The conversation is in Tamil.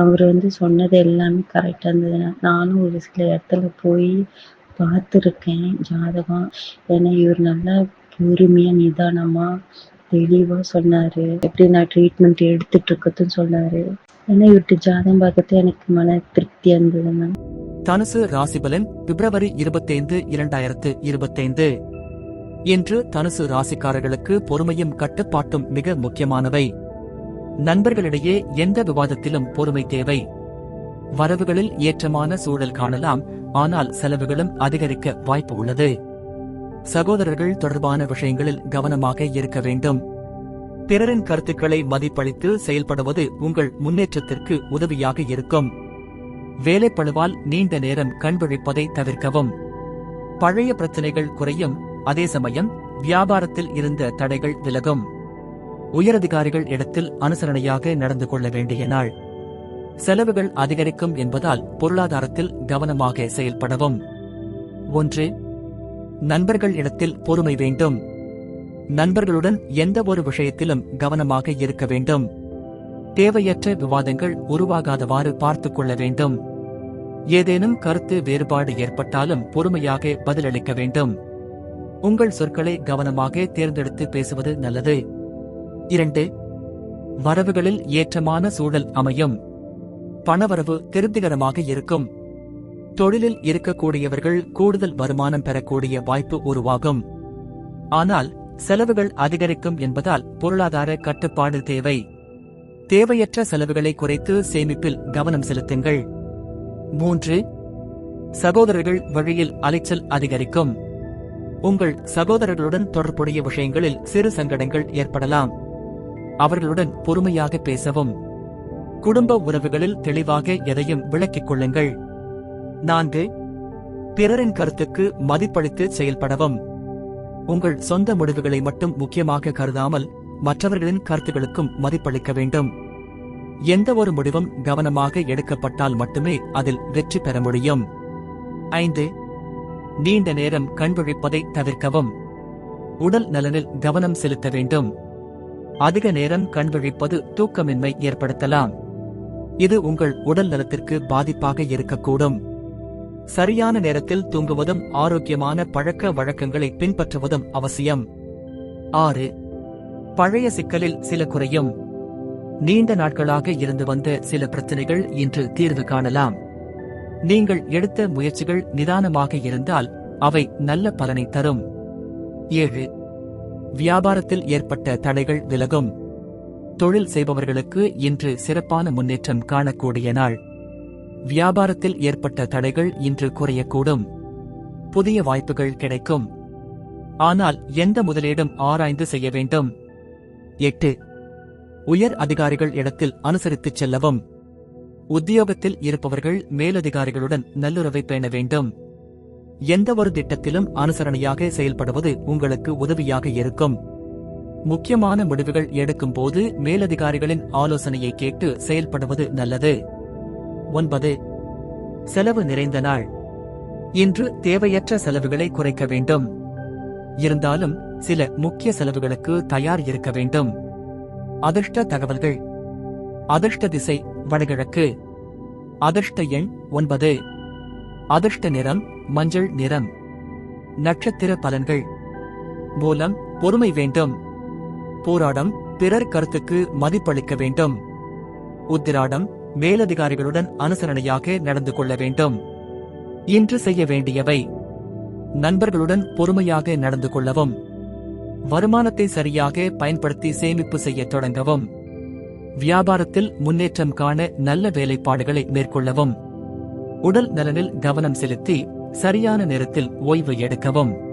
அவர் வந்து சொன்னது எல்லாமே கரெக்டாக இருந்தது. நானும் ஒரு சில இடத்துல போய் பார்த்துருக்கேன் ஜாதகம். ஏன்னா இவர் நல்லா பொறுமையாக நிதானமாக தெளிவாக சொன்னார். எப்படி நான் ட்ரீட்மெண்ட் எடுத்துட்டு இருக்கதுன்னு சொன்னார். ஏன்னா இவர்கிட்ட ஜாதகம் பார்க்கறது எனக்கு மன திருப்தியாக இருந்தது மேம் தனுசு ராசிபலன் பிப்ரவரி இருபத்தைந்து இரண்டாயிரத்து இருபத்தைந்து. இன்று தனுசு ராசிக்காரர்களுக்கு பொறுமையும் கட்டுப்பாட்டும் மிக முக்கியமானவை. நண்பர்களிடையே எந்த விவாதத்திலும் பொறுமை தேவை. வரவுகளில் ஏற்றமான சூழல் காணலாம் ஆனால் செலவுகளும் அதிகரிக்க வாய்ப்பு உள்ளது. சகோதரர்கள் தொடர்பான விஷயங்களில் கவனமாக இருக்க வேண்டும். பிறரின் கருத்துக்களை மதிப்பளித்து செயல்படுவது உங்கள் முன்னேற்றத்திற்கு உதவியாக இருக்கும். வேலைப்பழுவால் நீண்ட நேரம் கண்பிழிப்பதை தவிர்க்கவும். பழைய பிரச்சனைகள் குறையும் அதே சமயம் வியாபாரத்தில் இருந்த தடைகள் விலகும். உயரதிகாரிகள் இடத்தில் அனுசரணையாக நடந்து கொள்ள வேண்டிய நாள். செலவுகள் அதிகரிக்கும் என்பதால் பொருளாதாரத்தில் கவனமாக செயல்படவும். ஒன்று நண்பர்கள் இடத்தில் பொறுமை வேண்டும். நண்பர்களுடன் எந்த ஒரு விஷயத்திலும் கவனமாக இருக்க வேண்டும். தேவையற்ற விவாதங்கள் உருவாகாதவாறு பார்த்துக் கொள்ள வேண்டும். ஏதேனும் கருத்து வேறுபாடு ஏற்பட்டாலும் பொறுமையாக பதிலளிக்க வேண்டும். உங்கள் சொற்களை கவனமாக தேர்ந்தெடுத்து பேசுவது நல்லது. இரண்டு. வரவுகளில் ஏற்றமான சூழல் அமையும். பணவரவு திருப்திகரமாக இருக்கும். தொழிலில் இருக்கக்கூடியவர்கள் கூடுதல் வருமானம் பெறக்கூடிய வாய்ப்பு உருவாகும். ஆனால் செலவுகள் அதிகரிக்கும் என்பதால் பொருளாதார கட்டுப்பாடு தேவை. தேவையற்ற செலவுகளை குறைத்து சேமிப்பில் கவனம் செலுத்துங்கள். மூன்று. சகோதரர்கள் வழியில் அலைச்சல் அதிகரிக்கும். உங்கள் சகோதரர்களுடன் தொடர்புடைய விஷயங்களில் சிறு சங்கடங்கள் ஏற்படலாம். அவர்களுடன் பொறுமையாக பேசவும். குடும்ப உறவுகளில் தெளிவாக எதையும் விளக்கிக் கொள்ளுங்கள். நான்கு பிறரின் கருத்துக்கு மதிப்பளித்து செயல்படவும். உங்கள் சொந்த முடிவுகளை மட்டும் முக்கியமாக கருதாமல் மற்றவர்களின் கருத்துகளுக்கும் மதிப்பளிக்க வேண்டும். எந்த ஒரு முடிவும் கவனமாக எடுக்கப்பட்டால் மட்டுமே அதில் வெற்றி பெற முடியும். ஐந்து நீண்ட நேரம் கண்விழிப்பதை தவிர்க்கவும். உடல் நலனில் கவனம் செலுத்த வேண்டும். அதிக நேரம் கண்விழிப்பது தூக்கமின்மை ஏற்படுத்தலாம். இது உங்கள் உடல் நலத்திற்கு பாதிப்பாக இருக்கக்கூடும். சரியான நேரத்தில் தூங்குவதும் ஆரோக்கியமான பழக்க வழக்கங்களை பின்பற்றுவதும் அவசியம். ஆறு பழைய சிக்கலில் சில குறையும். நீண்ட நாட்களாக இருந்து வந்த சில பிரச்சனைகள் இன்று தீர்வு காணலாம். நீங்கள் எடுத்த முயற்சிகள் நிதானமாக இருந்தால் அவை நல்ல பலனை தரும். ஏழு வியாபாரத்தில் ஏற்பட்ட தடைகள் விலகும். தொழில் செய்பவர்களுக்கு இன்று சிறப்பான முன்னேற்றம் காணக்கூடிய நாள். வியாபாரத்தில் ஏற்பட்ட தடைகள் இன்று குறையக்கூடும். புதிய வாய்ப்புகள் கிடைக்கும். ஆனால் எந்த முதலீடும் ஆராய்ந்து செய்ய வேண்டும். எட்டு. உயர் அதிகாரிகள் இடத்தில் அனுசரித்துச் செல்லவும். உத்தியோகத்தில் இருப்பவர்கள் மேலதிகாரிகளுடன் நல்லுறவை பேண வேண்டும். எந்த ஒரு திட்டத்திலும் அனுசரணையாக செயல்படுவது உங்களுக்கு உதவியாக இருக்கும். முக்கியமான முடிவுகள் எடுக்கும் போது மேலதிகாரிகளின் ஆலோசனையை கேட்டு செயல்படுவது நல்லது. ஒன்பது. செலவு நிறைந்த நாள். இன்று தேவையற்ற செலவுகளை குறைக்க வேண்டும். இருந்தாலும் சில முக்கிய செலவுகளுக்கு தயார் இருக்க வேண்டும். அதிர்ஷ்ட தகவல்கள். அதிர்ஷ்ட திசை வடகிழக்கு. அதிர்ஷ்ட எண் ஒன்பது. அதிர்ஷ்ட நிறம் மஞ்சள் நிறம். நட்சத்திர பலன்கள். மூலம் பொறுமை வேண்டும். போராடம் பிறர் கருத்துக்கு மதிப்பளிக்க வேண்டும். உத்திராடம் மேலதிகாரிகளுடன் அனுசரணையாக நடந்து கொள்ள வேண்டும். இன்று செய்ய வேண்டியவை. நண்பர்களுடன் பொறுமையாக நடந்து கொள்ளவும். வருமானத்தை சரியாக பயன்படுத்தி சேமிப்பு செய்ய தொடங்கவும். வியாபாரத்தில் முன்னேற்றம் காண நல்ல வேலைப்பாடுகளை மேற்கொள்ளவும். உடல் நலனில் கவனம் செலுத்தி சரியான நேரத்தில் ஓய்வு எடுக்கவும்.